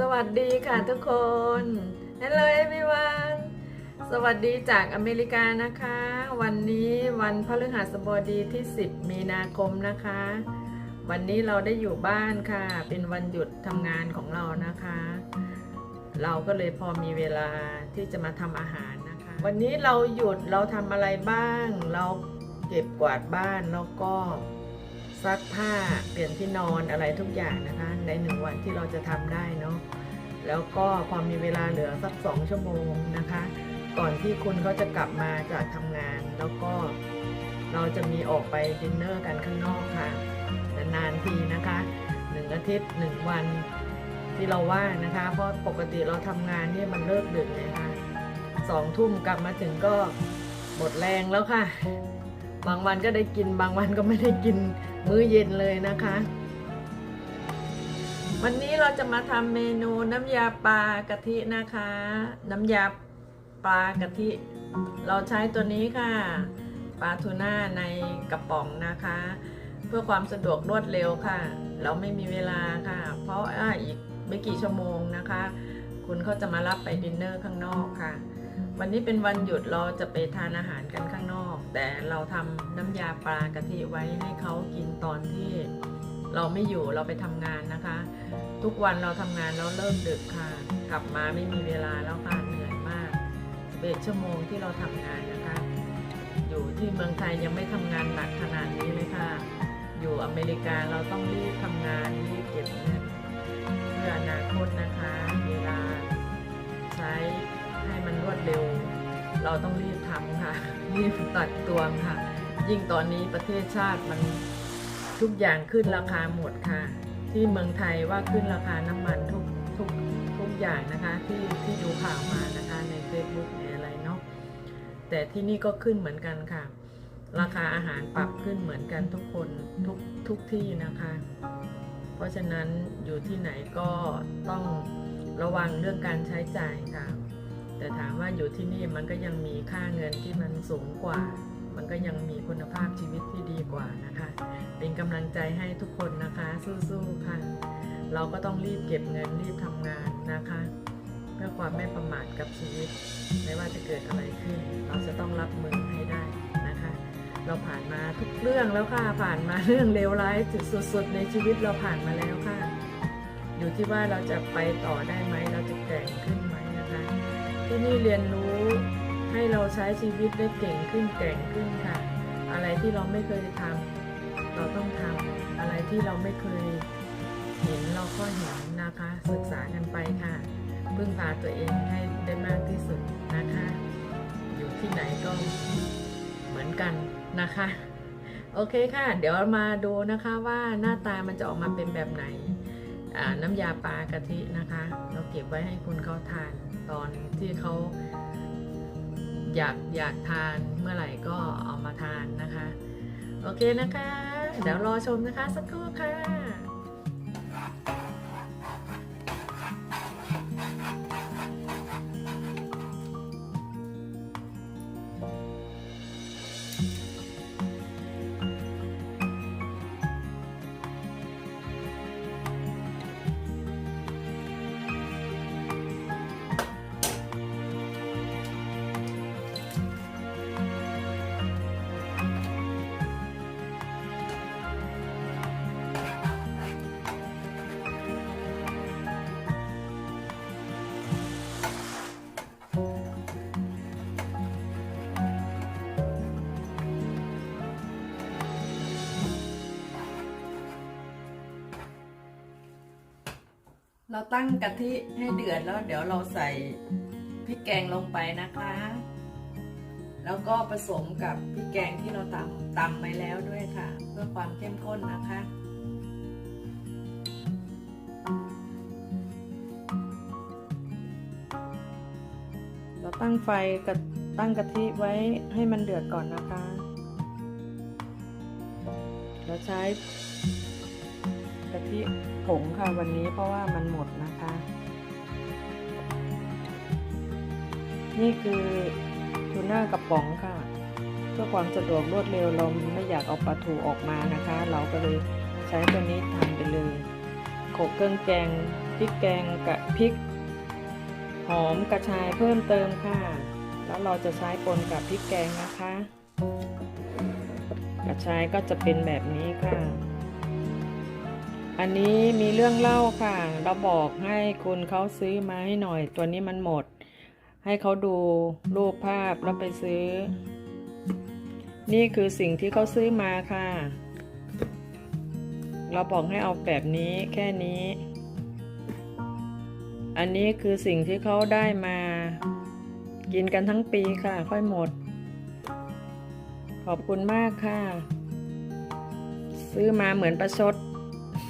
สวัสดีค่ะทุกคน Hello everyone สวัสดีจากอเมริกานะคะ วันนี้วันพฤหัสบดีที่ 10 มีนาคมนะคะ วันนี้เราได้อยู่บ้านค่ะ เป็นวันหยุดทำงานของเรานะคะ เราก็เลยพอมีเวลาที่จะมาทำอาหารนะคะ วันนี้เราหยุดเราทำอะไรบ้าง เราเก็บกวาดบ้านแล้วก็ ซักผ้าเปลี่ยนที่นอนอะไรทุกอย่างนะคะ ในหนึ่งวันที่เราจะทำได้เนาะแล้วก็พอมีเวลาเหลือสักสองชั่วโมงนะคะ ก่อนที่คุณเขาจะกลับมาจากทำงาน แล้วก็เราจะมีออกไปดินเนอร์กันข้างนอกค่ะนานๆทีนะคะหนึ่งอาทิตย์หนึ่งวันที่เราว่างนะคะ เพราะปกติเราทำงานเนี่ยมันเลิกดึกเลยค่ะสองทุ่มกลับมาถึงก็หมดแรงแล้วค่ะ บางวันก็ได้กินบางวันก็ไม่ได้กิน มื้อเย็นเลยนะคะ วันนี้เราจะมาทำเมนูน้ำยาปลากะทินะคะ น้ำยาปลากะทิ เราใช้ตัวนี้ค่ะปลาทูน่าในกระป๋องนะคะ เพื่อความสะดวกรวดเร็วค่ะ เราไม่มีเวลาค่ะ เพราะอีกไม่กี่ชั่วโมงนะคะ คุณเขาจะมารับไปดินเนอร์ข้างนอกค่ะ วันนี้เป็นวันหยุดเราจะไปทานอาหารกันข้างนอก แต่เราทำน้ำยาปลากะทิไว้ให้เขากินตอนที่เราไม่อยู่เราไปทำงานนะคะ ทุกวันเราทำงานแล้วเลิกดึกค่ะ กลับมาไม่มีเวลาแล้วค่ะเหนื่อยมาก11ชั่วโมงที่เราทำงานนะคะ อยู่ที่เมืองไทยยังไม่ทำงานหนักขนาดนี้เลยค่ะ อยู่อเมริกาเราต้องรีบทำงานรีบเก็บเงินเพื่ออนาคตนะคะ เวลาใช้ให้มันรวดเร็ว เราต้องรีบทำค่ะ รีบตัดตวงค่ะ ยิ่งตอนนี้ประเทศชาติมันทุกอย่างขึ้นราคาหมดค่ะ ที่เมืองไทยว่าขึ้นราคาน้ำมันทุกทุกทุกอย่างนะคะที่ที่ดูข่าวมานะคะใน Facebook ในอะไรเนาะแต่ที่นี่ก็ขึ้นเหมือนกันค่ะ ราคาอาหารปรับขึ้นเหมือนกันทุกคนทุกทุกที่นะคะ เพราะฉะนั้นอยู่ที่ไหนก็ต้องระวังเรื่องการใช้จ่ายค่ะ แต่ถามว่าอยู่ที่นี่มันก็ยังมีค่าเงินที่มันสูงกว่า มันก็ยังมีคุณภาพชีวิตที่ดีกว่านะคะ เป็นกำลังใจให้ทุกคนนะคะสู้ๆค่ะ เราก็ต้องรีบเก็บเงินรีบทำงานนะคะ เพื่อความไม่ประมาทกับชีวิต ไม่ว่าจะเกิดอะไรขึ้น เราจะต้องรับมือให้ได้นะคะ เราผ่านมาทุกเรื่องแล้วค่ะผ่านมาเรื่องเลวร้ายสุดๆในชีวิตเราผ่านมาแล้วค่ะ อยู่ที่ว่าเราจะไปต่อได้ไหม ที่นี่เรียนรู้ให้เราใช้ชีวิตได้เก่งขึ้นแก่งขึ้นค่ะ อะไรที่เราไม่เคยทำเราต้องทำอะไรที่เราไม่เคยเห็นเราก็เห็นนะคะ ศึกษากันไปค่ะพึ่งพาตัวเองให้ได้มากที่สุดนะคะ อยู่ที่ไหนก็เหมือนกันนะคะ โอเคค่ะ เดี๋ยวมาดูนะคะว่าหน้าตามันจะออกมาเป็นแบบไหน น้ำยาปลากะทินะคะ เราเก็บไว้ให้คุณเขาทานตอนที่เขาอยากอยากทานเมื่อไหร่ก็เอามาทานนะคะ โอเคนะคะ เดี๋ยวรอชมนะคะสักครู่ค่ะ เราตั้งกะทิให้เดือดแล้วเดี๋ยวเราใส่พริกแกงลงไปนะคะ แล้วก็ผสมกับพริกแกงที่เราตำตำไปแล้วด้วยค่ะ เพื่อความเข้มข้นนะคะเราตั้งไฟกับตั้งกะทิไว้ให้มันเดือดก่อนนะคะ เราใช้ ทิผงค่ะวันนี้เพราะว่ามันหมดนะคะ นี่คือทูน่ากระป๋องค่ะ เพื่อความสะดวกรวดเร็วเราไม่อยากเอาปลาทูออกมานะคะ เราก็เลยใช้ตัวนี้ทำไปเลยโขลกเครื่องแกงพริกแกงกับพริก หอมกระชายเพิ่มเติมค่ะ แล้วเราจะใช้ปนกับพริกแกงนะคะ กระชายก็จะเป็นแบบนี้ค่ะ อันนี้มีเรื่องเล่าค่ะ เราบอกให้คุณเขาซื้อมาให้หน่อย ตัวนี้มันหมด ให้เขาดูรูปภาพแล้วไปซื้อ นี่คือสิ่งที่เขาซื้อมาค่ะ เราบอกให้เอาแบบนี้แค่นี้ อันนี้คือสิ่งที่เขาได้มา กินกันทั้งปีค่ะ ค่อยหมด ขอบคุณมากค่ะ ซื้อมาเหมือนประชด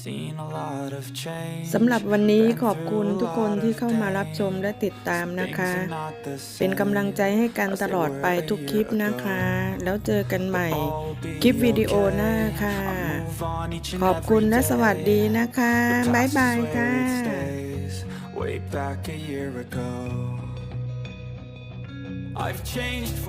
I've seen a lot of change. สำหรับวันนี้ been ขอบคุณ through a ทุกคน lot ที่ of เข้ามารับชม pain. และติดตาม Some นะคะ things are not the เป็นกำลังใจให้กัน same ตลอดไป as they ทุก were คลิป a year นะคะ ago. แล้วเจอกันใหม่ All be คลิปวิดีโอหน้า okay. ค่ะ I move on each and ขอบคุณ every และสวัสดี day. นะคะ The บ๊าย past บาย is ค่ะ where it stays, way back a year ago. I've changed. For